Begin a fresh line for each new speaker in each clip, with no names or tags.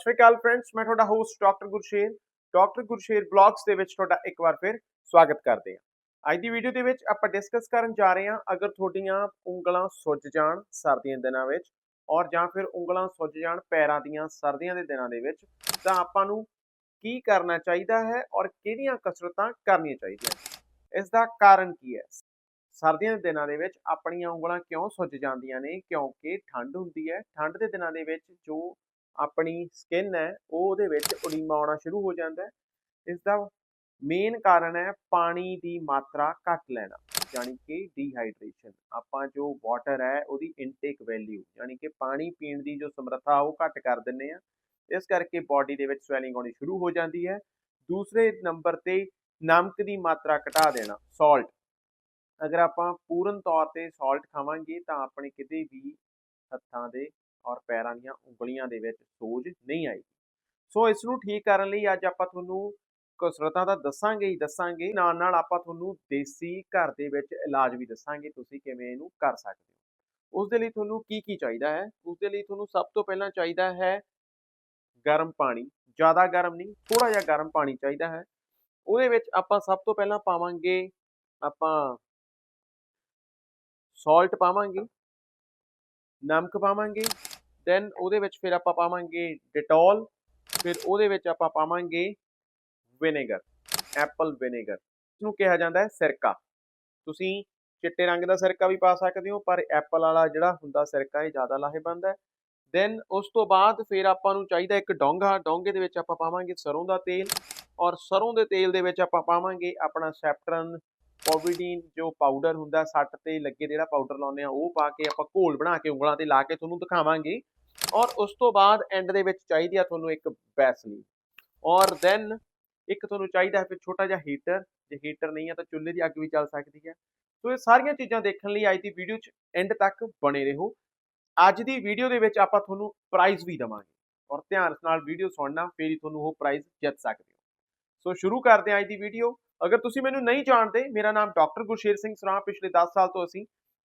ਸਤਿ ਸ਼੍ਰੀ ਅਕਾਲ ਫਰੈਂਡਸ ਮੈਂ ਤੁਹਾਡਾ host doctor Gursher. Doctor Gursher blogs ਦੇ ਵਿੱਚ ਤੁਹਾਡਾ ਇੱਕ ਵਾਰ ਫਿਰ ਸਵਾਗਤ ਕਰਦੇ ਹਾਂ। ਅੱਜ ਦੀ ਵੀਡੀਓ ਦੇ ਵਿੱਚ ਆਪਾਂ ਡਿਸਕਸ ਕਰਨ ਜਾ ਰਹੇ ਹਾਂ ਅਗਰ ਤੁਹਾਡੀਆਂ ਉਂਗਲਾਂ ਸੁੱਜ ਜਾਣ ਸਰਦੀਆਂ ਦੇ ਦਿਨਾਂ ਵਿੱਚ ਔਰ ਜਾਂ ਫਿਰ ਉਂਗਲਾਂ ਸੁੱਜ ਜਾਣ ਪੈਰਾਂ ਦੀਆਂ ਸਰਦੀਆਂ ਦੇ ਦਿਨਾਂ ਦੇ ਵਿੱਚ, ਤਾਂ ਆਪਾਂ ਨੂੰ ਕੀ ਕਰਨਾ ਚਾਹੀਦਾ ਹੈ ਔਰ ਕਿਹੜੀਆਂ ਕਸਰਤਾਂ ਕਰਨੀਆਂ ਚਾਹੀਦੀਆਂ ਇਸ ਦਾ ਕਾਰਨ ਕੀ ਹੈ? ਸਰਦੀਆਂ ਦੇ ਦਿਨਾਂ ਦੇ ਵਿੱਚ ਆਪਣੀਆਂ ਉਂਗਲਾਂ ਕਿਉਂ ਸੁੱਜ ਜਾਂਦੀਆਂ ਨੇ? ਕਿਉਂਕਿ ਠੰਡ ਹੁੰਦੀ ਹੈ। ਠੰਡ ਦੇ ਦਿਨਾਂ ਦੇ ਵਿੱਚ ਜੋ ਆਪਣੀ ਸਕਿਨ ਹੈ, ਉਹ ਉਹਦੇ ਵਿੱਚ ਉਡੀਮਾ ਆਉਣਾ ਸ਼ੁਰੂ ਹੋ ਜਾਂਦਾ ਹੈ। ਇਸ ਦਾ ਮੇਨ ਕਾਰਨ ਹੈ ਪਾਣੀ ਦੀ ਮਾਤਰਾ ਘੱਟ ਲੈਣਾ ਯਾਨੀ ਕਿ ਡੀਹਾਈਡਰੇਸ਼ਨ ਆਪਾਂ ਜੋ ਵਾਟਰ ਹੈ, ਉਹਦੀ ਇਨਟੇਕ ਵੈਲਿਊ ਯਾਨੀ ਕਿ ਪਾਣੀ ਪੀਣ ਦੀ ਜੋ ਸਮਰੱਥਾ, ਉਹ ਘੱਟ ਕਰ ਦਿੰਨੇ ਆ ਇਸ ਕਰਕੇ ਬਾਡੀ ਦੇ ਵਿੱਚ ਸਵੈਲਿੰਗ ਆਉਣੀ ਸ਼ੁਰੂ ਹੋ ਜਾਂਦੀ ਹੈ। ਦੂਸਰੇ ਨੰਬਰ ਤੇ ਨਮਕ ਦੀ ਮਾਤਰਾ ਘਟਾ ਦੇਣਾ ਸਾਲਟ ਅਗਰ ਆਪਾਂ ਪੂਰਨ ਤੌਰ ਤੇ ਸਾਲਟ ਖਾਵਾਂਗੇ, ਤਾਂ ਆਪਣੇ ਕਿਤੇ ਵੀ ਹੱਥਾਂ ਦੇ ਔਰ ਪੈਰਾਂ ਦੀਆਂ ਉਂਗਲੀਆਂ ਦੇ ਵਿੱਚ ਸੋਜ ਨਹੀਂ ਆਏਗੀ। ਸੋ ਇਸ ਨੂੰ ਠੀਕ ਕਰਨ ਲਈ ਅੱਜ ਆਪਾਂ ਤੁਹਾਨੂੰ ਕਸਰਤਾਂ ਤਾਂ ਦੱਸਾਂਗੇ ਹੀ ਦੱਸਾਂਗੇ। ਨਾਲ ਨਾਲ ਆਪਾਂ ਤੁਹਾਨੂੰ ਦੇਸੀ ਘਰ ਦੇ ਵਿੱਚ ਇਲਾਜ ਵੀ ਦੱਸਾਂਗੇ। ਤੁਸੀਂ ਕਿਵੇਂ ਇਹਨੂੰ ਕਰ ਸਕਦੇ ਹੋ। ਉਸ ਦੇ ਲਈ ਤੁਹਾਨੂੰ ਕੀ ਕੀ ਚਾਹੀਦਾ ਹੈ? ਉਸ ਦੇ ਲਈ ਤੁਹਾਨੂੰ ਸਭ ਤੋਂ ਪਹਿਲਾਂ ਚਾਹੀਦਾ ਹੈ ਗਰਮ ਪਾਣੀ। ਜ਼ਿਆਦਾ ਗਰਮ ਨਹੀਂ ਥੋੜਾ ਜਿਹਾ ਗਰਮ ਪਾਣੀ ਚਾਹੀਦਾ ਹੈ। ਉਹਦੇ ਵਿੱਚ ਆਪਾਂ ਸਭ ਤੋਂ ਪਹਿਲਾਂ ਪਾਵਾਂਗੇ ਆਪਾਂ ਸਾਲਟ ਪਾਵਾਂਗੇ, ਨਮਕ ਪਾਵਾਂਗੇ ਦੈਨ ਉਹਦੇ ਵਿੱਚ ਫਿਰ ਆਪਾਂ ਪਾਵਾਂਗੇ ਡਿਟੋਲ ਫਿਰ ਉਹਦੇ ਵਿੱਚ ਆਪਾਂ ਪਾਵਾਂਗੇ ਵਿਨੇਗਰ ਐਪਲ ਵਿਨੇਗਰ ਇਹਨੂੰ ਕਿਹਾ ਜਾਂਦਾ ਹੈ ਸਿਰਕਾ। ਤੁਸੀਂ ਚਿੱਟੇ ਰੰਗ ਦਾ ਸਿਰਕਾ ਵੀ ਪਾ ਸਕਦੇ ਹੋ, ਪਰ ਐਪਲ ਵਾਲਾ ਜਿਹੜਾ ਹੁੰਦਾ ਸਿਰਕਾ ਇਹ ਜ਼ਿਆਦਾ ਲਾਹੇਵੰਦ ਹੈ। ਦੈਨ ਉਸ ਤੋਂ ਬਾਅਦ ਫਿਰ ਆਪਾਂ ਨੂੰ ਚਾਹੀਦਾ ਇੱਕ ਡੋਂਗਾ, ਡੋਂਗੇ ਦੇ ਵਿੱਚ ਆਪਾਂ ਪਾਵਾਂਗੇ ਸਰੋਂ ਦਾ ਤੇਲ, ਔਰ ਸਰੋਂ ਦੇ ਤੇਲ ਦੇ ਵਿੱਚ ਆਪਾਂ ਪਾਵਾਂਗੇ ਆਪਣਾ ਸੈਪਟਰਨ ਪੋਵਿਡੀਨ ਜੋ ਪਾਊਡਰ ਹੁੰਦਾ, ਸੱਟ ਤੇ ਲੱਗੇ ਜਿਹੜਾ ਪਾਊਡਰ ਲਾਉਂਦੇ ਆ, ਉਹ ਪਾ ਕੇ ਆਪਾਂ ਘੋਲ ਬਣਾ ਕੇ ਉਂਗਲਾਂ ਤੇ ਲਾ ਕੇ ਤੁਹਾਨੂੰ ਦਿਖਾਵਾਂਗੇ। ਔਰ ਉਸ ਤੋਂ ਬਾਅਦ ਐਂਡ ਦੇ ਵਿੱਚ ਚਾਹੀਦੀ ਆ ਤੁਹਾਨੂੰ ਇੱਕ ਬੈਸਲੀ ਔਰ ਦੈਨ ਇੱਕ ਤੁਹਾਨੂੰ ਚਾਹੀਦਾ ਹੈ ਫਿਰ ਛੋਟਾ ਜਿਹਾ ਹੀਟਰ ਜੇ ਹੀਟਰ ਨਹੀਂ ਹੈ ਤਾਂ ਚੁੱਲ੍ਹੇ ਦੀ ਅੱਗ ਵੀ ਚੱਲ ਸਕਦੀ ਹੈ। ਸੋ ਇਹ ਸਾਰੀਆਂ ਚੀਜ਼ਾਂ ਦੇਖਣ ਲਈ ਅੱਜ ਦੀ ਵੀਡੀਓ 'ਚ ਐਂਡ ਤੱਕ ਬਣੇ ਰਹੋ। ਅੱਜ ਦੀ ਵੀਡੀਓ ਦੇ ਵਿੱਚ ਆਪਾਂ ਤੁਹਾਨੂੰ ਪ੍ਰਾਈਜ਼ ਵੀ ਦਵਾਂਗੇ। ਔਰ ਧਿਆਨ ਨਾਲ ਵੀਡੀਓ ਸੁਣਨਾ, ਫਿਰ ਹੀ ਤੁਹਾਨੂੰ ਉਹ ਪ੍ਰਾਈਜ਼ ਜਿੱਤ ਸਕਦੇ ਹੋ। ਸੋ ਸ਼ੁਰੂ ਕਰਦੇ ਹਾਂ ਅੱਜ ਦੀ ਵੀਡੀਓ ਅਗਰ ਤੁਸੀਂ ਮੈਨੂੰ ਨਹੀਂ ਜਾਣਦੇ, ਮੇਰਾ ਨਾਮ ਡਾਕਟਰ ਗੁਰਸ਼ੇਰ ਸਿੰਘ ਸਰਾਂ ਪਿਛਲੇ 10 ਸਾਲ ਤੋਂ ਅਸੀਂ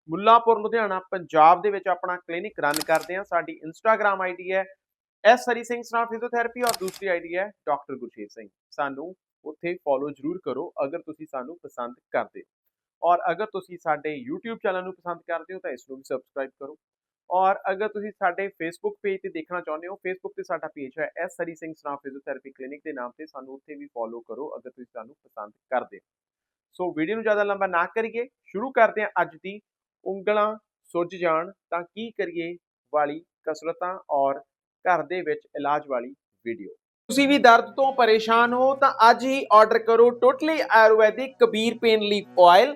ਮੁੱਲਾਪੁਰ, ਲੁਧਿਆਣਾ, ਪੰਜਾਬ ਦੇ ਵਿੱਚ ਆਪਣਾ ਕਲੀਨਿਕ ਰਨ ਕਰਦੇ ਹਾਂ। ਸਾਡੀ ਇੰਸਟਾਗ੍ਰam ਆਈਡੀ ਹੈ ਐਸ ਹਰੀ ਸਿੰਘ ਸਰਾਂ ਫਿਜ਼ੀਓਥੈਰੇਪੀ ਔਰ ਦੂਸਰੀ ਆਈਡੀ ਹੈ ਡਾਕਟਰ ਗੁਰਸ਼ੇਰ ਸਿੰਘ। ਸਾਨੂੰ ਉੱਥੇ ਫੋਲੋ ਜ਼ਰੂਰ ਕਰੋ ਅਗਰ ਤੁਸੀਂ ਸਾਨੂੰ ਪਸੰਦ ਕਰਦੇ ਹੋ। ਔਰ ਅਗਰ ਤੁਸੀਂ ਸਾਡੇ YouTube ਚੈਨਲ ਨੂੰ ਪਸੰਦ ਕਰਦੇ ਹੋ ਤਾਂ ਇਸ ਨੂੰ ਵੀ ਸਬਸਕ੍ਰਾਈਬ ਕਰੋ। ਔਰ ਅਗਰ ਤੁਸੀਂ ਸਾਡੇ ਫੇਸਬੁੱਕ ਪੇਜ ਤੇ ਦੇਖਣਾ ਚਾਹੁੰਦੇ ਹੋ ਫੇਸਬੁੱਕ ਤੇ ਸਾਡਾ ਪੇਜ ਹੈ S Hari Singh Sran physiotherapy clinic ਦੇ ਨਾਮ ਤੇ, ਸਾਨੂੰ ਉੱਥੇ ਵੀ ਫੋਲੋ ਕਰੋ ਅਗਰ ਤੁਸੀਂ ਸਾਨੂੰ ਪਸੰਦ ਕਰਦੇ ਹੋ। ਸੋ ਵੀਡੀਓ ਨੂੰ ਜ਼ਿਆਦਾ ਲੰਬਾ ਨਾ ਕਰੀਏ, ਸ਼ੁਰੂ ਕਰਦੇ ਹਾਂ ਅੱਜ ਦੀ ਉਂਗਲਾਂ ਸੁੱਜ ਜਾਣ ਤਾਂ ਕੀ ਕਰੀਏ ਵਾਲੀ ਕਸਰਤਾਂ ਔਰ ਘਰ ਦੇ ਵਿੱਚ ਇਲਾਜ ਵਾਲੀ ਵੀਡੀਓ ਤੁਸੀਂ ਵੀ ਦਰਦ ਤੋਂ ਪਰੇਸ਼ਾਨ ਹੋ ਤਾਂ ਅੱਜ ਹੀ ਆਰਡਰ ਕਰੋ totally Ayurvedic Kabir pain relief oil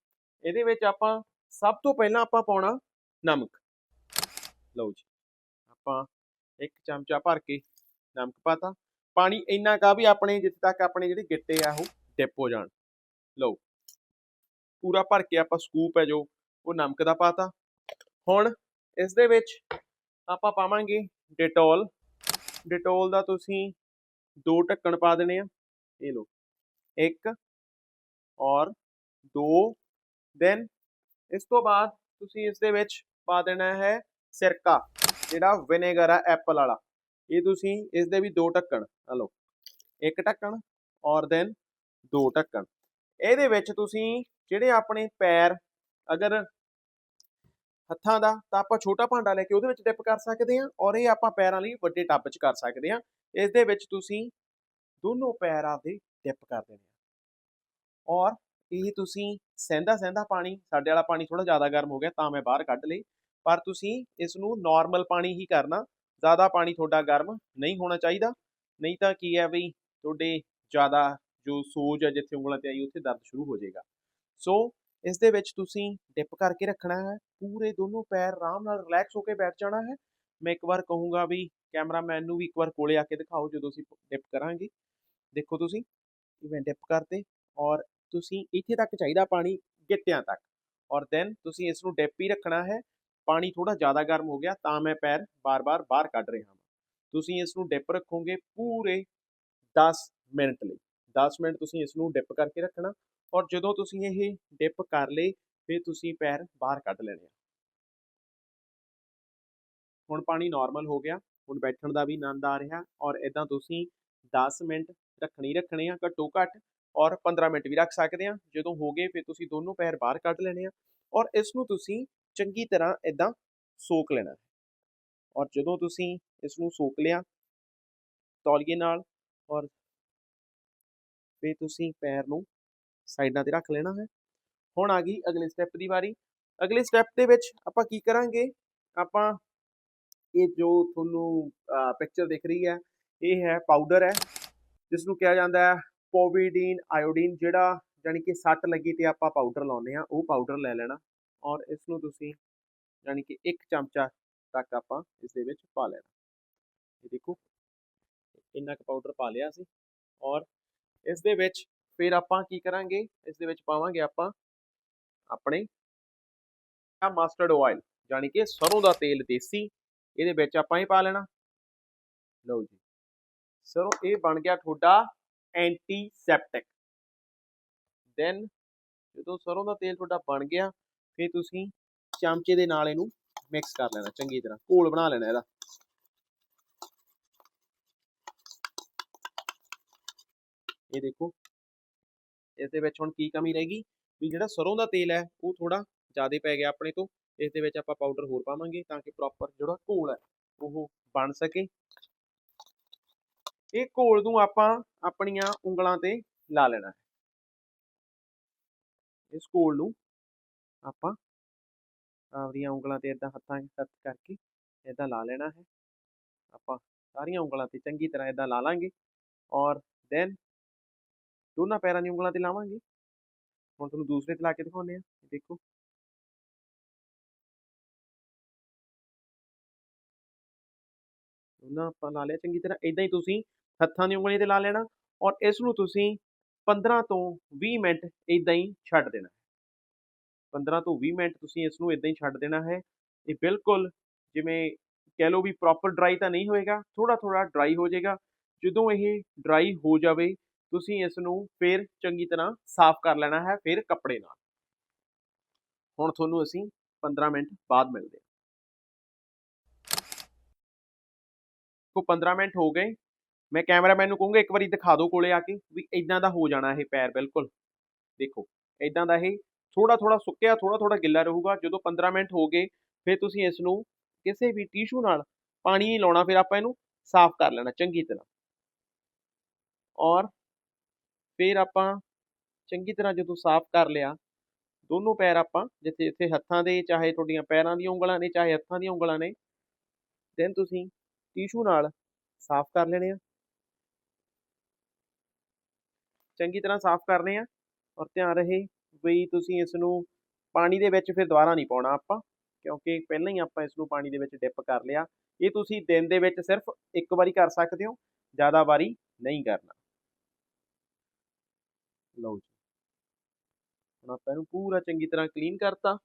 ਇਹਦੇ ਵਿੱਚ ਆਪਾਂ ਸਭ ਤੋਂ ਪਹਿਲਾਂ ਆਪਾਂ ਪਾਉਣਾ ਨਮਕ। ਲਓ ਜੀ, ਆਪਾਂ ਇੱਕ ਚਮਚਾ ਭਰ ਕੇ ਨਮਕ ਪਾਤਾ। ਪਾਣੀ ਇੰਨਾ ਕਾ ਵੀ ਆਪਣੇ ਜਿੱਥੇ ਤੱਕ ਆਪਣੇ ਜਿਹੜੇ ਗਿੱਟੇ ਆ ਉਹ ਡਿਪ ਹੋ ਜਾਣ। ਲਓ, ਪੂਰਾ ਭਰ ਕੇ ਆਪਾਂ ਸਕੂਪ ਹੈ ਜੋ, ਉਹ ਨਮਕ ਦਾ ਪਾਤਾ। ਹੁਣ ਇਸ ਦੇ ਵਿੱਚ ਆਪਾਂ ਪਾਵਾਂਗੇ ਡਿਟੋਲ। ਡਿਟੋਲ ਦਾ ਤੁਸੀਂ ਦੋ ਢੱਕਣ ਪਾ ਦੇਣੇ ਆ। ਇਹ ਲਓ, ਇੱਕ ਔਰ ਦੋ ਦੈਨ ਇਸ ਤੋਂ ਬਾਅਦ ਤੁਸੀਂ ਇਸ ਦੇ ਵਿੱਚ ਪਾ ਦੇਣਾ ਹੈ ਸਿਰਕਾ, ਜਿਹੜਾ ਵਿਨੇਗਰ ਆ ਐਪਲ ਵਾਲਾ। ਇਹ ਤੁਸੀਂ ਇਸ ਦੇ ਵੀ ਦੋ ਢੱਕਣ ਆ ਲਓ, ਇੱਕ ਢੱਕਣ ਔਰ ਦੈਨ ਦੋ ਢੱਕਣ। ਇਹਦੇ ਵਿੱਚ ਤੁਸੀਂ ਜਿਹੜੇ ਆਪਣੇ ਪੈਰ, ਅਗਰ ਹੱਥਾਂ ਦਾ, ਤਾਂ ਆਪਾਂ ਛੋਟਾ ਭਾਂਡਾ ਲੈ ਕੇ ਉਹਦੇ ਵਿੱਚ ਡਿਪ ਕਰ ਸਕਦੇ ਹਾਂ ਔਰ ਇਹ ਆਪਾਂ ਪੈਰਾਂ ਲਈ ਵੱਡੇ ਟੱਬ 'ਚ ਕਰ ਸਕਦੇ ਹਾਂ। ਇਸ ਦੇ ਵਿੱਚ ਤੁਸੀਂ ਦੋਨੋਂ ਪੈਰ ਆਪਦੇ ਡਿਪ ਕਰ ਦੇਣੇ ਔਰ ਇਹ ਤੁਸੀਂ ਸਹਿੰਦਾ ਸਹਿੰਦਾ ਪਾਣੀ, ਸਾਡੇ ਵਾਲਾ ਪਾਣੀ ਥੋੜਾ ਜ਼ਿਆਦਾ ਗਰਮ ਹੋ ਗਿਆ ਤਾਂ ਮੈਂ ਬਾਹਰ ਕੱਢ ਲਈ ਪਰ ਤੁਸੀਂ ਇਸ ਨੂੰ ਨਾਰਮਲ ਪਾਣੀ ਹੀ ਕਰਨਾ, ਜ਼ਿਆਦਾ ਪਾਣੀ ਤੁਹਾਡਾ ਗਰਮ ਨਹੀਂ ਹੋਣਾ ਚਾਹੀਦਾ। ਨਹੀਂ ਤਾਂ ਕੀ ਹੈ ਬਈ, ਤੁਹਾਡੇ ਜ਼ਿਆਦਾ ਜੋ ਸੋਜ ਹੈ ਜਿੱਥੇ ਉਂਗਲਾਂ ਤੇ ਆਈ, ਉੱਥੇ ਦਰਦ ਸ਼ੁਰੂ ਹੋ ਜਾਏਗਾ। ਸੋ ਇਸ ਦੇ ਵਿੱਚ ਤੁਸੀਂ ਡਿਪ ਕਰਕੇ ਰੱਖਣਾ ਹੈ, ਪੂਰੇ ਦੋਨੋਂ ਪੈਰ ਆਰਾਮ ਨਾਲ ਰਿਲੈਕਸ ਹੋ ਕੇ ਬੈਠ ਜਾਣਾ ਹੈ। ਮੈਂ ਇੱਕ ਵਾਰ ਕਹੂੰਗਾ ਵੀ ਕੈਮਰਾਮੈਨ ਨੂੰ ਵੀ ਇੱਕ ਵਾਰ ਕੋਲੇ ਆ ਕੇ ਦਿਖਾਓ ਜਦੋਂ ਅਸੀਂ ਡਿਪ ਕਰਾਂਗੇ। ਦੇਖੋ ਤੁਸੀਂ ਮੈਂ ਡਿਪ ਕਰਤੇ ਔਰ ਤੁਸੀਂ ਇੱਥੇ ਤੱਕ ਚਾਹੀਦਾ ਪਾਣੀ ਗਿੱਟਿਆਂ ਤੱਕ। ਔਰ ਦੈਨ ਤੁਸੀਂ ਇਸ ਨੂੰ ਡਿਪ ਹੀ ਰੱਖਣਾ ਹੈ। ਪਾਣੀ ਥੋੜਾ ਜ਼ਿਆਦਾ ਗਰਮ ਹੋ ਗਿਆ ਤਾਂ ਮੈਂ ਪੈਰ ਬਾਰ-ਬਾਰ ਬਾਹਰ ਕੱਢ ਰਿਹਾ ਹਾਂ। ਤੁਸੀਂ ਇਸ ਨੂੰ ਡਿਪ ਰੱਖੋਗੇ ਪੂਰੇ 10 ਮਿੰਟ ਲਈ। 10 ਮਿੰਟ ਤੁਸੀਂ ਇਸ ਨੂੰ ਡਿਪ ਕਰਕੇ ਰੱਖਣਾ ਔਰ ਜਦੋਂ ਤੁਸੀਂ ਇਹ ਡਿਪ ਕਰ ਲਏ, ਫਿਰ ਤੁਸੀਂ ਪੈਰ ਬਾਹਰ ਕੱਢ ਲੈਣੇ ਆ। ਹੁਣ ਪਾਣੀ ਨਾਰਮਲ ਹੋ ਗਿਆ। ਹੁਣ ਬੈਠਣ ਦਾ ਵੀ ਆਨੰਦ ਆ ਰਿਹਾ ਔਰ ਇਦਾਂ ਤੁਸੀਂ 10 ਮਿੰਟ ਰੱਖਣੀ ਰੱਖਣੇ ਆ ਘੱਟੋ ਘੱਟ ਔਰ 15 ਮਿੰਟ ਵੀ ਰੱਖ ਸਕਦੇ ਆ ਜਦੋਂ ਹੋ ਗਏ ਫਿਰ ਤੁਸੀਂ ਦੋਨੋਂ ਪੈਰ ਬਾਹਰ ਕੱਢ ਲੈਣੇ ਆ ਔਰ ਇਸ ਨੂੰ ਤੁਸੀਂ ਚੰਗੀ ਤਰ੍ਹਾਂ ਇਦਾਂ ਸੋਕ ਲੈਣਾ ਔਰ ਜਦੋਂ ਤੁਸੀਂ ਇਸ ਨੂੰ ਸੋਕ ਲਿਆ ਤੌਲੀਏ ਨਾਲ ਔਰ ਫਿਰ ਤੁਸੀਂ ਪੈਰ ਨੂੰ ਸਾਈਡਾਂ ਤੇ ਰੱਖ ਲੈਣਾ ਹੈ। ਹੁਣ ਆ ਗਈ ਅਗਲੇ ਸਟੈਪ ਦੀ ਵਾਰੀ। ਅਗਲੇ ਸਟੈਪ ਦੇ ਵਿੱਚ ਆਪਾਂ ਕੀ ਕਰਾਂਗੇ? ਆਪਾਂ ਇਹ ਜੋ ਤੁਹਾਨੂੰ ਪਿਕਚਰ ਦਿਖ ਰਹੀ ਹੈ, ਇਹ ਹੈ ਪਾਊਡਰ ਹੈ ਜਿਸ ਨੂੰ ਕਿਹਾ ਜਾਂਦਾ ਹੈ ਪੋਵੀਡੀਨ ਆਇਓਡੀਨ ਜਿਹੜਾ ਯਾਨੀ ਕਿ ਸੱਟ ਲੱਗੀ ਤੇ ਆਪਾਂ ਪਾਊਡਰ ਲਾਉਂਦੇ ਆ ਉਹ ਪਾਊਡਰ ਲੈ ਲੈਣਾ ਔਰ ਇਸ ਨੂੰ ਤੁਸੀਂ ਯਾਨੀ ਕਿ ਇੱਕ ਚਮਚਾ ਤੱਕ ਆਪਾਂ ਇਸ ਦੇ ਵਿੱਚ ਪਾ ਲੈਣਾ। ਇਹ ਦੇਖੋ, ਇੰਨਾ ਕੁ ਪਾਊਡਰ ਪਾ ਲਿਆ ਸੀ ਔਰ ਇਸ ਦੇ ਵਿੱਚ ਫਿਰ ਆਪਾਂ ਕੀ ਕਰਾਂਗੇ, ਇਸ ਦੇ ਵਿੱਚ ਪਾਵਾਂਗੇ ਆਪਾਂ ਆਪਣੇ ਆ ਮਸਟਰਡ ਆਇਲ ਯਾਨੀ ਕਿ ਸਰੋਂ ਦਾ ਤੇਲ ਦੇਸੀ, ਇਹਦੇ ਵਿੱਚ ਆਪਾਂ ਇਹ ਪਾ ਲੈਣਾ। ਲਓ ਜੀ, ਸਰੋਂ ਇਹ ਬਣ ਗਿਆ ਤੁਹਾਡਾ ਐਂਟੀਸੈਪਟਿਕ ਦੈਨ ਜਦੋਂ ਸਰੋਂ ਦਾ ਤੇਲ ਤੁਹਾਡਾ ਬਣ ਗਿਆ, ਫਿਰ ਤੁਸੀਂ ਚਮਚੇ ਦੇ ਨਾਲ ਇਹਨੂੰ ਮਿਕਸ ਕਰ ਲੈਣਾ ਚੰਗੀ ਤਰ੍ਹਾਂ, ਘੋਲ ਬਣਾ ਲੈਣਾ ਇਹਦਾ। ਇਹ ਦੇਖੋ ਇਸ ਦੇ ਵਿੱਚ ਹੁਣ ਕੀ ਕਮੀ ਰਹੇਗੀ? ਵੀ ਜਿਹੜਾ ਸਰੋਂ ਦਾ ਤੇਲ ਹੈ, ਉਹ ਥੋੜਾ ਜ਼ਿਆਦਾ ਪੈ ਗਿਆ ਆਪਣੇ ਤੋਂ ਇਸ ਦੇ ਵਿੱਚ ਆਪਾਂ ਪਾਊਡਰ ਹੋਰ ਪਾਵਾਂਗੇ ਤਾਂ ਕਿ ਪ੍ਰੋਪਰ ਜਿਹੜਾ ਘੋਲ ਹੈ, ਉਹ ਬਣ ਸਕੇ। ਇਹ ਘੋਲ ਨੂੰ ਆਪਾਂ ਆਪਣੀਆਂ ਉਂਗਲਾਂ ਤੇ ਲਾ ਲੈਣਾ ਹੈ। ਇਸ ਘੋਲ ਨੂੰ ਆਪਾਂ ਆਪਣੀਆਂ ਉਂਗਲਾਂ ਤੇ ਇਦਾਂ ਹੱਥਾਂ 'ਚ ਟੱਚ ਕਰਕੇ ਇਦਾਂ ਲਾ ਲੈਣਾ ਹੈ। ਆਪਾਂ ਸਾਰੀਆਂ ਉਂਗਲਾਂ ਤੇ ਚੰਗੀ ਤਰ੍ਹਾਂ ਇਦਾਂ ਲਾ ਲਾਂਗੇ ਔਰ ਦੈਨ ਦੋਨਾਂ ਪੈਰਾਂ ਦੀ ਉਂਗਲਾਂ ਤੇ ਲਾਵਾਂਗੇ। ਹੁਣ ਤੁਹਾਨੂੰ ਦੂਸਰੇ ਤੇ ਲਾ ਕੇ ਦਿਖਾਉਂਦੇ ਆ ਦੇਖੋ। ਦੋਨਾਂ ਆਪਾਂ ਲਾ ਲਿਆ, ਚੰਗੀ ਤਰ੍ਹਾਂ ਇਦਾਂ ਹੀ ਤੁਸੀਂ ਹੱਥਾਂ ਦੀ ਉਂਗਲੀ ਤੇ ਲਾ ਲੈਣਾ ਔਰ ਇਸ ਨੂੰ ਤੁਸੀਂ 15 ਤੋਂ 20 ਮਿੰਟ ਇਦਾਂ ਹੀ ਛੱਡ ਦੇਣਾ 15 ਤੋਂ 20 ਮਿੰਟ ਤੁਸੀਂ ਇਸ ਨੂੰ ਇਦਾਂ ਹੀ ਛੱਡ ਦੇਣਾ ਹੈ। ਇਹ ਬਿਲਕੁਲ ਜਿਵੇਂ ਕਹਿ ਲਓ ਵੀ ਪ੍ਰੋਪਰ ਡਰਾਈ ਤਾਂ ਨਹੀਂ ਹੋਏਗਾ ਥੋੜਾ ਥੋੜਾ ਡਰਾਈ ਹੋ ਜਾਏਗਾ। ਜਦੋਂ ਇਹ ਡਰਾਈ ਹੋ ਜਾਵੇ, ਤੁਸੀਂ ਇਸ ਨੂੰ ਫਿਰ ਚੰਗੀ ਤਰ੍ਹਾਂ ਸਾਫ਼ ਕਰ ਲੈਣਾ ਹੈ, ਫਿਰ ਕੱਪੜੇ ਨਾਲ। ਹੁਣ ਤੁਹਾਨੂੰ ਅਸੀਂ 15 ਮਿੰਟ ਬਾਅਦ ਮਿਲਦੇ ਹਾਂ। ਕੋ 15 ਮਿੰਟ ਹੋ ਗਏ। ਮੈਂ ਕੈਮਰਾਮੈਨ ਨੂੰ ਕਹੂੰਗਾ, ਇੱਕ ਵਾਰੀ ਦਿਖਾ ਦਿਓ ਕੋਲੇ ਆ ਕੇ ਵੀ ਇਦਾਂ ਦਾ ਹੋ ਜਾਣਾ ਇਹ ਪੈਰ, ਬਿਲਕੁਲ। ਦੇਖੋ ਇਦਾਂ ਦਾ ਇਹ ਥੋੜਾ ਥੋੜਾ ਸੁੱਕਿਆ ਥੋੜਾ ਥੋੜਾ ਗਿੱਲਾ ਰਹੂਗਾ, ਜਦੋਂ 15 ਮਿੰਟ ਹੋ ਗਏ, ਫਿਰ ਤੁਸੀਂ ਇਸ ਨੂੰ ਕਿਸੇ ਵੀ ਟਿਸ਼ੂ ਨਾਲ ਪਾਣੀ ਨਹੀਂ ਲਾਉਣਾ, ਫਿਰ ਆਪਾਂ ਇਹਨੂੰ ਸਾਫ਼ ਕਰ ਲੈਣਾ ਚੰਗੀ ਤਰ੍ਹਾਂ। ਔਰ ਫਿਰ ਆਪਾਂ ਚੰਗੀ ਤਰ੍ਹਾਂ ਜਦੋਂ ਸਾਫ਼ ਕਰ ਲਿਆ, ਦੋਨੋਂ ਪੈਰ ਆਪਾਂ ਜਿੱਥੇ ਜਿੱਥੇ ਹੱਥਾਂ ਦੇ, ਚਾਹੇ ਤੁਹਾਡੀਆਂ ਪੈਰਾਂ ਦੀਆਂ ਉਂਗਲਾਂ ਨੇ, ਚਾਹੇ ਹੱਥਾਂ ਦੀਆਂ ਉਂਗਲਾਂ ਨੇ ਦੈਨ ਤੁਸੀਂ ਟਿਸ਼ੂ ਨਾਲ ਸਾਫ਼ ਕਰ ਲੈਣੇ ਆ। ਚੰਗੀ ਤਰ੍ਹਾਂ ਸਾਫ਼ ਕਰਨੇ ਆ ਔਰ ਧਿਆਨ ਰਹੇ ਵੀ ਤੁਸੀਂ ਇਸ ਨੂੰ ਪਾਣੀ ਦੇ ਵਿੱਚ ਫਿਰ ਦੁਬਾਰਾ ਨਹੀਂ ਪਾਉਣਾ ਆਪਾਂ, ਕਿਉਂਕਿ ਪਹਿਲਾਂ ਹੀ ਆਪਾਂ ਇਸ ਨੂੰ ਪਾਣੀ ਦੇ ਵਿੱਚ ਡਿਪ ਕਰ ਲਿਆ। ਇਹ ਤੁਸੀਂ ਦਿਨ ਦੇ ਵਿੱਚ ਸਿਰਫ ਇੱਕ ਵਾਰੀ ਕਰ ਸਕਦੇ ਹੋ, ਜ਼ਿਆਦਾ ਵਾਰੀ ਨਹੀਂ ਕਰਨਾ। ਲਓ ਜੀ। ਹੁਣ ਆਪਾਂ ਇਹਨੂੰ ਪੂਰਾ ਚੰਗੀ ਤਰ੍ਹਾਂ ਕਲੀਨ ਕਰਤਾ।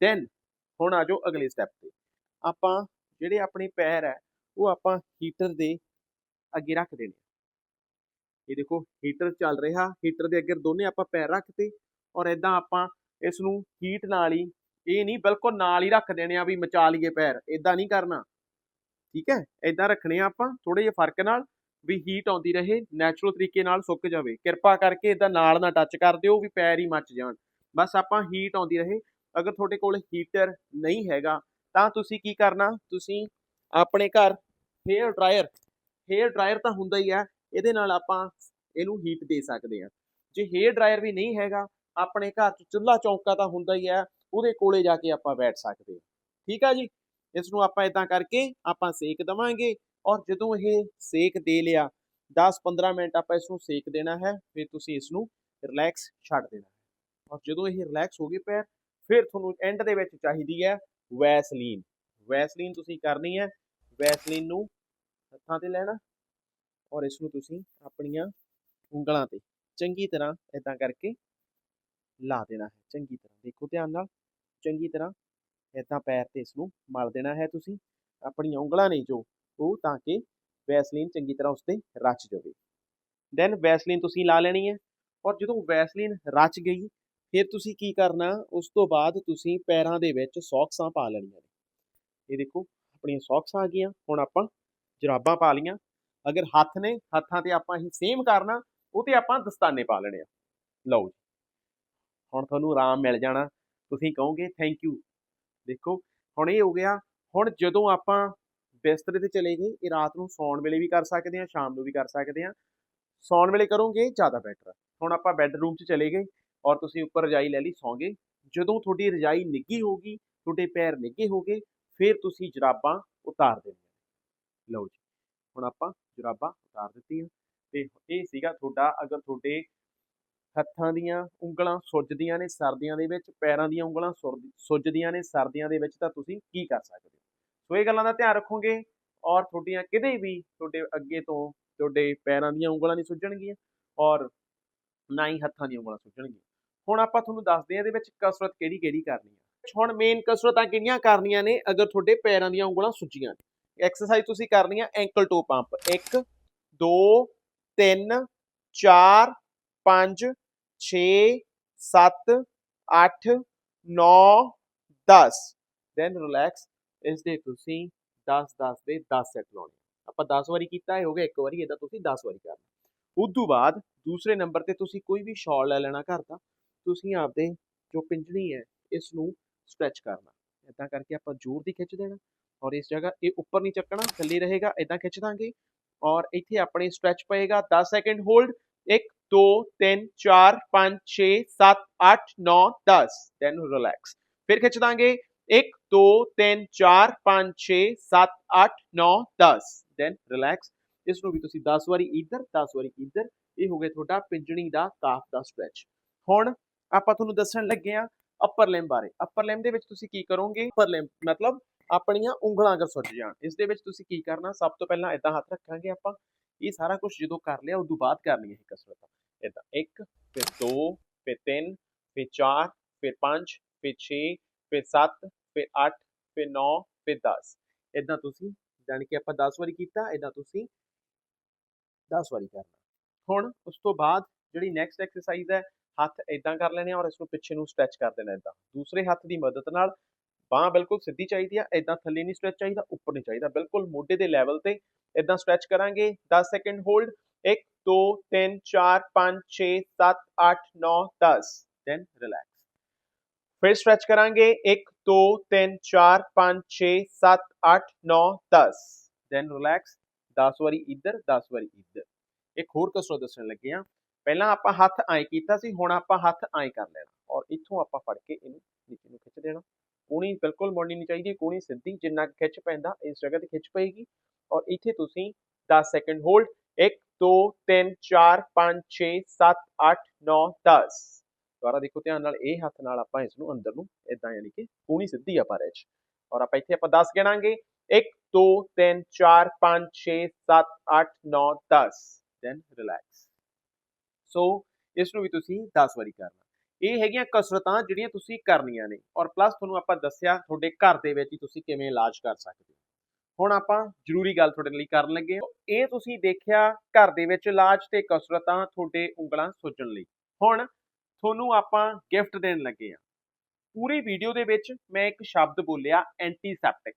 ਦੈਨ ਹੁਣ ਆ ਜਾਓ ਅਗਲੇ ਸਟੈਪ ਤੇ। ਆਪਾਂ ਜਿਹੜੇ ਆਪਣੇ ਪੈਰ ਹੈ ਉਹ ਆਪਾਂ ਹੀਟਰ ਦੇ ਅੱਗੇ ਰੱਖ ਦੇਣੇ ਇਹ ਦੇਖੋ ਹੀਟਰ ਚੱਲ ਰਿਹਾ ਹੀਟਰ ਦੇ ਅੱਗੇ ਦੋਨੇ ਆਪਾਂ ਪੈਰ ਰੱਖਤੇ ਔਰ ਇਦਾਂ ਆਪਾਂ ਇਸ ਨੂੰ ਹੀਟ ਨਾਲ ਹੀ, ਇਹ ਨਹੀਂ ਬਿਲਕੁਲ ਨਾਲ ਹੀ ਰੱਖ ਦੇਣੇ ਆ ਵੀ ਮਚਾ ਲਈਏ ਪੈਰ ਇਦਾਂ ਨਹੀਂ ਕਰਨਾ। ਠੀਕ ਹੈ? ਇਦਾਂ ਰੱਖਣੇ ਆ ਆਪਾਂ ਥੋੜੇ ਜਿਹਾ ਫ਼ਰਕ ਨਾਲ ਵੀ ਹੀਟ ਆਉਂਦੀ ਰਹੇ ਨੈਚੁਰਲ ਤਰੀਕੇ ਨਾਲ ਸੁੱਕ ਜਾਵੇ। ਕਿਰਪਾ ਕਰਕੇ ਇਦਾਂ ਨਾਲ ਨਾ ਟੱਚ ਕਰ ਦਿਓ ਵੀ ਪੈਰ ਹੀ ਮੱਚ ਜਾਣ। ਬਸ ਆਪਾਂ ਹੀਟ ਆਉਂਦੀ ਰਹੇ। ਅਗਰ ਤੁਹਾਡੇ ਕੋਲ ਹੀਟਰ ਨਹੀਂ ਹੈਗਾ, ਤਾਂ ਤੁਸੀਂ ਕੀ ਕਰਨਾ? ਤੁਸੀਂ ਆਪਣੇ ਘਰ ਹੇਅਰ ਡਰਾਇਰ ਹੇਅਰ ਡਰਾਇਰ ਤਾਂ ਹੁੰਦਾ ਹੀ ਹੈ ਇਹਦੇ ਨਾਲ ਆਪਾਂ ਇਹਨੂੰ ਹੀਟ ਦੇ ਸਕਦੇ ਹਾਂ। ਜੇ ਹੇਅਰ ਡਰਾਇਰ ਵੀ ਨਹੀਂ ਹੈਗਾ, ਆਪਣੇ ਘਰ 'ਚ ਚੁੱਲ੍ਹਾ ਚੌਂਕਾ ਤਾਂ ਹੁੰਦਾ ਹੀ ਹੈ, ਉਹਦੇ ਕੋਲੇ ਜਾ ਕੇ ਆਪਾਂ ਬੈਠ ਸਕਦੇ ਹਾਂ। ਠੀਕ ਆ ਜੀ? ਇਸ ਨੂੰ ਆਪਾਂ ਇਦਾਂ ਕਰਕੇ ਆਪਾਂ ਸੇਕ ਦਵਾਂਗੇ ਔਰ ਜਦੋਂ ਇਹ ਸੇਕ ਦੇ ਲਿਆ 10-15 ਮਿੰਟ ਆਪਾਂ ਇਸ ਨੂੰ ਸੇਕ ਦੇਣਾ ਹੈ, ਫਿਰ ਤੁਸੀਂ ਇਸ ਨੂੰ ਰਿਲੈਕਸ ਛੱਡ ਦੇਣਾ ਹੈ। ਔਰ ਜਦੋਂ ਇਹ ਰਿਲੈਕਸ ਹੋ ਗਏ ਪੈਰ, ਫਿਰ ਤੁਹਾਨੂੰ ਐਂਡ ਦੇ ਵਿੱਚ ਚਾਹੀਦੀ ਹੈ ਵੈਸਲੀਨ ਵੈਸਲੀਨ ਤੁਸੀਂ ਕਰਨੀ ਹੈ ਵੈਸਲੀਨ ਨੂੰ ਹੱਥਾਂ ਤੇ ਲੈਣਾ। ਔਰ ਇਸ ਨੂੰ ਤੁਸੀਂ ਆਪਣੀਆਂ ਉਂਗਲਾਂ ਤੇ ਚੰਗੀ ਤਰ੍ਹਾਂ ਇਦਾਂ ਕਰਕੇ ਲਾ ਦੇਣਾ ਹੈ। ਚੰਗੀ ਤਰ੍ਹਾਂ ਦੇਖੋ ਧਿਆਨ ਨਾਲ। ਚੰਗੀ ਤਰ੍ਹਾਂ ਇਦਾਂ ਪੈਰ ਤੇ ਇਸ ਨੂੰ ਮਲ ਦੇਣਾ ਹੈ ਤੁਸੀਂ। ਆਪਣੀਆਂ ਉਂਗਲਾਂ ਨਹੀਂ ਜੋ ਉਹ ਤਾਂ ਕਿ ਵੈਸਲੀਨ ਚੰਗੀ ਤਰ੍ਹਾਂ ਉਸ ਤੇ ਰਚ ਜਾਵੇ। ਦੈਨ ਵੈਸਲੀਨ ਤੁਸੀਂ ਲਾ ਲੈਣੀ ਹੈ। ਔਰ ਜਦੋਂ ਵੈਸਲੀਨ ਰਚ ਗਈ, ਫਿਰ ਤੁਸੀਂ ਕੀ ਕਰਨਾ, ਉਸ ਤੋਂ ਬਾਅਦ ਤੁਸੀਂ ਪੈਰਾਂ ਦੇ ਵਿੱਚ ਸੌਕਸਾਂ ਪਾ ਲੈਣੀਆਂ ਨੇ। ਇਹ ਦੇਖੋ, ਆਪਣੀਆਂ ਸੌਕਸਾਂ ਆ ਗਈਆਂ। ਹੁਣ ਆਪਾਂ ਜਰਾਬਾਂ ਪਾ ਲੀਆਂ ਅਗਰ ਹੱਥ ਨੇ ਹੱਥਾਂ ਤੇ ਆਪਾਂ ਹੀ ਸੇਮ ਕਰਨਾ ਉਹ ਤੇ ਆਪਾਂ ਦਸਤਾਨੇ ਪਾ ਲੈਣੇ ਆ। ਲਓ ਜੀ। ਹੁਣ ਤੁਹਾਨੂੰ ਆਰਾਮ ਮਿਲ ਜਾਣਾ। ਤੁਸੀਂ ਕਹੋਗੇ ਥੈਂਕ ਯੂ ਦੇਖੋ, ਹੁਣ ਇਹ ਹੋ ਗਿਆ, ਹੁਣ ਜਦੋਂ ਆਪਾਂ ਬਿਸਤਰੇ ਤੇ ਚਲੇ ਗਏ, ਇਹ ਰਾਤ ਨੂੰ ਸੌਣ ਵੇਲੇ ਵੀ ਕਰ ਸਕਦੇ ਆ, ਸ਼ਾਮ ਨੂੰ ਵੀ ਕਰ ਸਕਦੇ ਆ। ਸੌਣ ਵੇਲੇ ਕਰੋਗੇ, ਜ਼ਿਆਦਾ ਬੈਟਰ ਹੁਣ ਆਪਾਂ ਬੈੱਡਰੂਮ 'ਚ ਚਲੇ ਗਏ ਔਰ ਤੁਸੀਂ ਉੱਪਰ ਰਜਾਈ ਲੈ ਲਈ, ਸੌਂਗੇ। ਜਦੋਂ ਤੁਹਾਡੀ ਰਜਾਈ ਨਿੱਗੀ ਹੋਗੀ ਤੁਹਾਡੇ ਪੈਰ ਨਿੱਗੇ ਹੋ ਗਏ ਫਿਰ ਤੁਸੀਂ ਜਰਾਬਾਂ ਉਤਾਰ ਦੇਣੀਆਂ ਲਓ ਜੀ। ਹੁਣ ਆਪਾਂ ਜੁਰਾਬਾਂ ਉਤਾਰ ਦਿੱਤੀਆਂ ਤੇ ਇਹ ਸੀਗਾ ਤੁਹਾਡਾ, ਅਗਰ ਤੁਹਾਡੇ ਹੱਥਾਂ ਦੀਆਂ ਉਂਗਲਾਂ ਸੁੱਜਦੀਆਂ ਨੇ ਸਰਦੀਆਂ ਦੇ ਵਿੱਚ, ਪੈਰਾਂ ਦੀਆਂ ਉਂਗਲਾਂ ਸੁਰ- ਸੁੱਜਦੀਆਂ ਨੇ ਸਰਦੀਆਂ ਦੇ ਵਿੱਚ, ਤਾਂ ਤੁਸੀਂ ਕੀ ਕਰ ਸਕਦੇ ਹੋ? ਸੋ ਇਹ ਗੱਲਾਂ ਦਾ ਧਿਆਨ ਰੱਖੋਗੇ ਔਰ ਤੁਹਾਡੀਆਂ ਕਿਤੇ ਵੀ ਤੁਹਾਡੇ ਅੱਗੇ ਤੋਂ ਤੁਹਾਡੇ ਪੈਰਾਂ ਦੀਆਂ ਉਂਗਲਾਂ ਨਹੀਂ ਸੁੱਜਣਗੀਆਂ ਔਰ ਨਾ ਹੀ ਹੱਥਾਂ ਦੀਆਂ ਉਂਗਲਾਂ ਸੁੱਜਣਗੀਆਂ। ਹੁਣ ਆਪਾਂ ਤੁਹਾਨੂੰ ਦੱਸਦੇ ਹਾਂ ਇਹਦੇ ਵਿੱਚ ਕਸਰਤ ਕਿਹੜੀ ਕਿਹੜੀ ਕਰਨੀ ਹੈ। ਹੁਣ ਮੇਨ ਕਸਰਤਾਂ ਕਿਹੜੀਆਂ ਕਰਨੀਆਂ ਨੇ ਅਗਰ ਤੁਹਾਡੇ ਪੈਰਾਂ ਦੀਆਂ ਉਂਗਲਾਂ ਸੁੱਜੀਆਂ ਨੇ? ਐਕਸਰਸਾਈਜ਼ ਤੁਸੀਂ ਕਰਨੀ ਆ ankle toe pump 1 2 3 4 5 6 7 8 9 10 then relax ਇਸ ਦੇ ਤੁਸੀਂ 10 10 ਦੇ 10 ਸੈੱਟ ਲਾਉਣੇ ਆਪਾਂ 10 ਵਾਰੀ ਕੀਤਾ, ਇਹ ਹੋ ਗਿਆ ਇੱਕ ਵਾਰੀ, ਇਹਦਾ ਤੁਸੀਂ 10 ਵਾਰੀ ਕਰਨਾ। ਉਸ ਤੋਂ ਬਾਅਦ ਦੂਸਰੇ ਨੰਬਰ ਤੇ ਤੁਸੀਂ ਕੋਈ ਵੀ ਸ਼ਾਲ ਲੈ ਲੈਣਾ ਘਰ ਦਾ, ਤੁਸੀਂ ਆਪਦੇ ਜੋ ਪਿੰਜਣੀ ਹੈ, ਇਸ ਨੂੰ ਸਟ੍ਰੈਚ ਕਰਨਾ। ਇਦਾਂ ਕਰਕੇ ਆਪਾਂ ਜ਼ੋਰ ਦੀ ਖਿੱਚ ਦੇਣਾ। ਔਰ ਇਸ ਜਗ੍ਹਾ ਇਹ ਉੱਪਰ ਨਹੀਂ ਚੱਕਣਾ, ਥੱਲੇ ਰਹੇਗਾ ਇਦਾਂ ਖਿੱਚ ਦਾਂਗੇ ਔਰ ਇੱਥੇ ਆਪਣੇ ਸਟ੍ਰੈਚ ਪਏਗਾ 10 ਸੈਕਿੰਡ ਹੋਲਡ 1 2 3 4 5 6 7 8 9 10 ਦੈਨ ਰਿਲੈਕਸ ਫਿਰ ਖਿੱਚ ਦਾਂਗੇ 1 2 3 4 5 6 7 8 9 10 ਦੈਨ ਰਿਲੈਕਸ ਇਸ ਨੂੰ ਵੀ ਤੁਸੀਂ 10 ਵਾਰੀ ਇੱਧਰ 10 ਵਾਰੀ ਇੱਧਰ ਇਹ ਹੋ ਗਿਆ ਤੁਹਾਡਾ ਪਿੰਜਣੀ ਦਾ ਕਾਫ ਦਾ ਸਟ੍ਰੈਚ ਹੁਣ ਆਪਾਂ ਤੁਹਾਨੂੰ ਦੱਸਣ ਲੱਗੇ ਆ ਅਪਰ ਲਿੰਬ ਬਾਰੇ ਅਪਰ ਲਿੰਬ ਦੇ ਵਿੱਚ ਤੁਸੀਂ ਕੀ ਕਰੋਗੇ ਅਪਰ ਲਿੰਬ ਮਤਲਬ ਆਪਣੀਆਂ ਉਂਗਲਾਂ ਅਗਰ ਸੁੱਜ ਜਾਣ, ਇਸ ਦੇ ਵਿੱਚ ਤੁਸੀਂ ਕੀ ਕਰਨਾ, ਸਭ ਤੋਂ ਪਹਿਲਾਂ ਇਦਾਂ ਹੱਥ ਰੱਖਾਂਗੇ ਆਪਾਂ, ਇਹ ਸਾਰਾ ਕੁਝ ਜਦੋਂ ਕਰ ਲਿਆ, ਉਦੋਂ ਬਾਅਦ ਕਰਨੀ ਹੈ ਕਸਰਤ ਇਦਾਂ 1 ਫਿਰ 2 ਫਿਰ 3 ਫਿਰ 4 ਫਿਰ 5 ਫਿਰ 6 ਫਿਰ 7 ਫਿਰ 8 ਫਿਰ 9 ਫਿਰ 10 ਇਦਾਂ ਤੁਸੀਂ ਜਾਣੀ ਕਿ ਆਪਾਂ 10 ਵਾਰੀ ਕੀਤਾ ਇਦਾਂ ਤੁਸੀਂ 10 ਵਾਰੀ ਕਰਨਾ। ਹੁਣ ਉਸ ਤੋਂ ਬਾਅਦ ਜਿਹੜੀ ਨੈਕਸਟ ਐਕਸਰਸਾਈਜ਼ ਹੈ, ਹੱਥ ਇਦਾਂ ਕਰ ਲੈਣੇ ਔਰ ਇਸ ਨੂੰ ਪਿੱਛੇ ਨੂੰ ਸਟ੍ਰੈਚ ਕਰ ਦੇਣਾ ਇਦਾਂ ਦੂਸਰੇ ਹੱਥ ਦੀ ਮਦਦ ਨਾਲ ਬਾਹ ਬਿਲਕੁਲ ਸਿੱਧੀ ਚਾਹੀਦੀ ਆ ਇਦਾਂ ਥੱਲੇ ਨਹੀਂ ਸਟ੍ਰੈਚ ਚਾਹੀਦਾ, ਉੱਪਰ ਨਹੀਂ ਚਾਹੀਦਾ, ਬਿਲਕੁਲ ਮੋਢੇ ਦੇ ਲੈਵਲ ਤੇ ਇਦਾਂ ਸਟ੍ਰੈਚ ਕਰਾਂਗੇ। 10 ਸੈਕਿੰਡ ਹੋਲਡ 1 2 3 4 5 6 7 8 9 10 ਦੈਨ ਰਿਲੈਕਸ ਫਿਰ ਸਟ੍ਰੈਚ ਕਰਾਂਗੇ 1 2 3 4 5 6 7 8 9 10 ਦੈਨ ਰਿਲੈਕਸ 10 ਵਾਰੀ ਇੱਧਰ 10 ਵਾਰੀ ਇੱਧਰ। ਇੱਕ ਹੋਰ ਕਸਰਤ ਦੱਸਣ ਲੱਗੇ ਆ। ਪਹਿਲਾਂ ਆਪਾਂ ਹੱਥ ਐਂ ਕੀਤਾ ਸੀ, ਹੁਣ ਆਪਾਂ ਹੱਥ ਐਂ ਕਰ ਲੈਣਾ। ਔਰ ਇੱਥੋਂ ਆਪਾਂ ਫੜ ਕੇ ਇਹਨੂੰ ਨੀਚੇ ਨੂੰ ਖਿੱਚ ਦੇਣਾ। ਕੂਣੀ ਬਿਲਕੁਲ ਮੁੜਨੀ ਨਹੀਂ ਚਾਹੀਦੀ ਕੂਣੀ ਸਿੱਧੀ ਜਿੰਨਾ ਕੁ ਖਿੱਚ ਪੈਂਦਾ ਇਸ ਜਗ੍ਹਾ ਤੇ ਖਿੱਚ ਪਏਗੀ ਔਰ ਇੱਥੇ ਤੁਸੀਂ 10 ਸੈਕਿੰਡ ਹੋਲਡ 1 2 3 4 5 6 7 8 9 10 ਦੁਬਾਰਾ ਦੇਖੋ ਧਿਆਨ ਨਾਲ ਇਹ ਹੱਥ ਨਾਲ ਆਪਾਂ ਇਸ ਨੂੰ ਅੰਦਰ ਨੂੰ ਇਦਾਂ ਯਾਨੀ ਕਿ ਕੂਣੀ ਸਿੱਧੀ ਆ ਪਰ ਇਹ 'ਚ ਔਰ ਆਪਾਂ ਇੱਥੇ ਆਪਾਂ 10 ਗਿਣਾਂਗੇ 1 2 3 4 5 6 7 8 9 10 ਦੈਨ ਰਿਲੈਕਸ ਸੋ ਇਸ ਨੂੰ ਵੀ ਤੁਸੀਂ 10 ਵਾਰੀ ਕਰਨਾ ਇਹ ਹੈਗੀਆਂ ਕਸਰਤਾਂ ਜਿਹੜੀਆਂ ਤੁਸੀਂ ਕਰਨੀਆਂ ਨੇ ਔਰ ਪਲੱਸ ਤੁਹਾਨੂੰ ਆਪਾਂ ਦੱਸਿਆ ਤੁਹਾਡੇ ਘਰ ਦੇ ਵਿੱਚ ਹੀ ਤੁਸੀਂ ਕਿਵੇਂ ਇਲਾਜ ਕਰ ਸਕਦੇ ਹੋ। ਹੁਣ ਆਪਾਂ ਜ਼ਰੂਰੀ ਗੱਲ ਤੁਹਾਡੇ ਲਈ ਕਰਨ ਲੱਗੇ ਹਾਂ। ਇਹ ਤੁਸੀਂ ਦੇਖਿਆ ਘਰ ਦੇ ਵਿੱਚ ਇਲਾਜ ਤੇ ਕਸਰਤਾਂ ਤੁਹਾਡੇ ਉਂਗਲਾਂ ਸੁੱਜਣ ਲਈ। ਹੁਣ ਤੁਹਾਨੂੰ ਆਪਾਂ ਗਿਫਟ ਦੇਣ ਲੱਗੇ ਹਾਂ। ਪੂਰੀ ਵੀਡੀਓ ਦੇ ਵਿੱਚ ਮੈਂ ਇੱਕ ਸ਼ਬਦ ਬੋਲਿਆ ਐਂਟੀਸੈਪਟਿਕ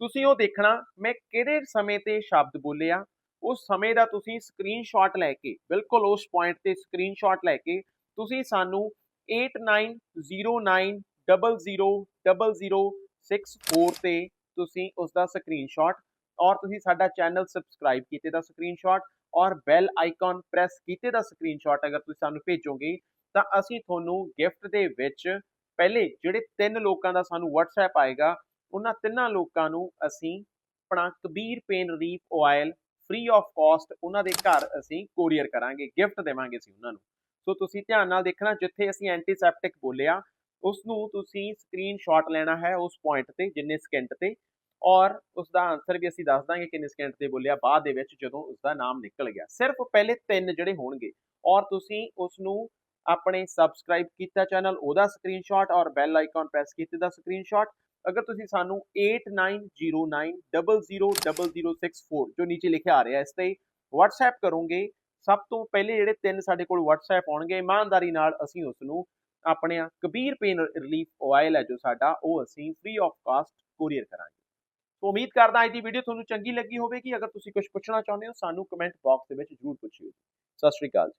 ਤੁਸੀਂ ਉਹ ਦੇਖਣਾ, ਮੈਂ ਕਿਹੜੇ ਸਮੇਂ ਤੇ ਸ਼ਬਦ ਬੋਲਿਆ, ਉਸ ਸਮੇਂ ਦਾ ਤੁਸੀਂ ਸਕਰੀਨਸ਼ਾਟ ਲੈ ਕੇ, ਬਿਲਕੁਲ ਉਸ ਪੁਆਇੰਟ ਤੇ ਸਕਰੀਨਸ਼ਾਟ ਲੈ ਕੇ, ਤੁਸੀਂ ਸਾਨੂੰ 8909000064 ਤੇ ਤੁਸੀਂ ਉਸ ਦਾ ਸਕਰੀਨਸ਼ਾਟ ਔਰ ਤੁਸੀਂ ਸਾਡਾ ਚੈਨਲ ਸਬਸਕ੍ਰਾਈਬ ਕੀਤੇ ਦਾ ਸਕਰੀਨਸ਼ਾਟ ਔਰ ਬੈਲ ਆਈਕਨ ਪ੍ਰੈਸ ਕੀਤੇ ਦਾ ਸਕਰੀਨਸ਼ਾਟ ਅਗਰ ਤੁਸੀਂ ਸਾਨੂੰ ਭੇਜੋਗੇ, ਤਾਂ ਅਸੀਂ ਤੁਹਾਨੂੰ ਗਿਫਟ ਦੇ ਵਿੱਚ ਪਹਿਲੇ ਜਿਹੜੇ ਤਿੰਨ ਲੋਕਾਂ ਦਾ ਸਾਨੂੰ WhatsApp ਆਏਗਾ, ਉਹਨਾਂ ਤਿੰਨਾਂ ਲੋਕਾਂ ਨੂੰ ਅਸੀਂ ਆਪਣਾ Kabir pain relief oil free of cost ਉਹਨਾਂ ਦੇ ਘਰ ਅਸੀਂ ਕੋਰੀਅਰ ਕਰਾਂਗੇ ਗਿਫਟ ਦੇਵਾਂਗੇ ਅਸੀਂ ਉਹਨਾਂ ਨੂੰ। ਸੋ ਤੁਸੀਂ ਧਿਆਨ ਨਾਲ ਦੇਖਣਾ, ਜਿੱਥੇ ਅਸੀਂ ਐਂਟੀਸੈਪਟਿਕ ਬੋਲਿਆ ਉਸ ਨੂੰ ਤੁਸੀਂ ਸਕਰੀਨਸ਼ਾਟ ਲੈਣਾ ਹੈ ਉਸ ਪੁਆਇੰਟ ਤੇ, ਜਿੰਨੇ ਸਕਿੰਟ ਤੇ, ਔਰ ਉਸ ਦਾ ਆਨਸਰ ਵੀ ਅਸੀਂ ਦੱਸ ਦਾਂਗੇ ਕਿੰਨੇ ਸਕਿੰਟ ਤੇ ਬੋਲਿਆ, ਬਾਅਦ ਦੇ ਵਿੱਚ ਜਦੋਂ ਉਸ ਦਾ ਨਾਮ ਨਿਕਲ ਗਿਆ। ਸਿਰਫ ਪਹਿਲੇ ਤਿੰਨ ਜਿਹੜੇ ਹੋਣਗੇ, ਔਰ ਤੁਸੀਂ ਉਸ ਨੂੰ ਆਪਣੇ ਸਬਸਕ੍ਰਾਈਬ ਕੀਤਾ ਚੈਨਲ ਉਹਦਾ ਸਕਰੀਨਸ਼ਾਟ ਔਰ ਬੈਲ ਆਈਕਨ ਪ੍ਰੈਸ ਕੀਤੇ ਦਾ ਸਕਰੀਨਸ਼ਾਟ ਅਗਰ ਤੁਸੀਂ ਸਾਨੂੰ 8909000064 ਜੋ ਨੀਚੇ ਲਿਖਿਆ ਆ ਰਿਹਾ, ਇਸ ਤੇ WhatsApp ਕਰੋਗੇ ਸਭ ਤੋਂ ਪਹਿਲੇ ਜਿਹੜੇ ਤਿੰਨ ਸਾਡੇ ਕੋਲ WhatsApp ਆਉਣਗੇ, ਇਮਾਨਦਾਰੀ ਨਾਲ ਅਸੀਂ ਉਸ ਨੂੰ ਆਪਣੇ ਕਬੀਰ ਪੇਨ ਰਿਲੀਫ ਆਇਲ ਹੈ ਜੋ ਸਾਡਾ, ਉਹ ਅਸੀਂ ਫ੍ਰੀ ਆਫ ਕਾਸਟ ਕੋਰੀਅਰ ਕਰਾਂਗੇ। ਸੋ ਉਮੀਦ ਕਰਦਾ ਅੱਜ ਦੀ ਵੀਡੀਓ ਤੁਹਾਨੂੰ ਚੰਗੀ ਲੱਗੀ ਹੋਵੇਗੀ। ਅਗਰ ਤੁਸੀਂ ਕੁਝ ਪੁੱਛਣਾ ਚਾਹੁੰਦੇ ਹੋ, ਸਾਨੂੰ ਕਮੈਂਟ ਬਾਕਸ ਦੇ ਵਿੱਚ ਜ਼ਰੂਰ ਪੁੱਛਿਓ। ਸਤਿ ਸ਼੍ਰੀ ਅਕਾਲ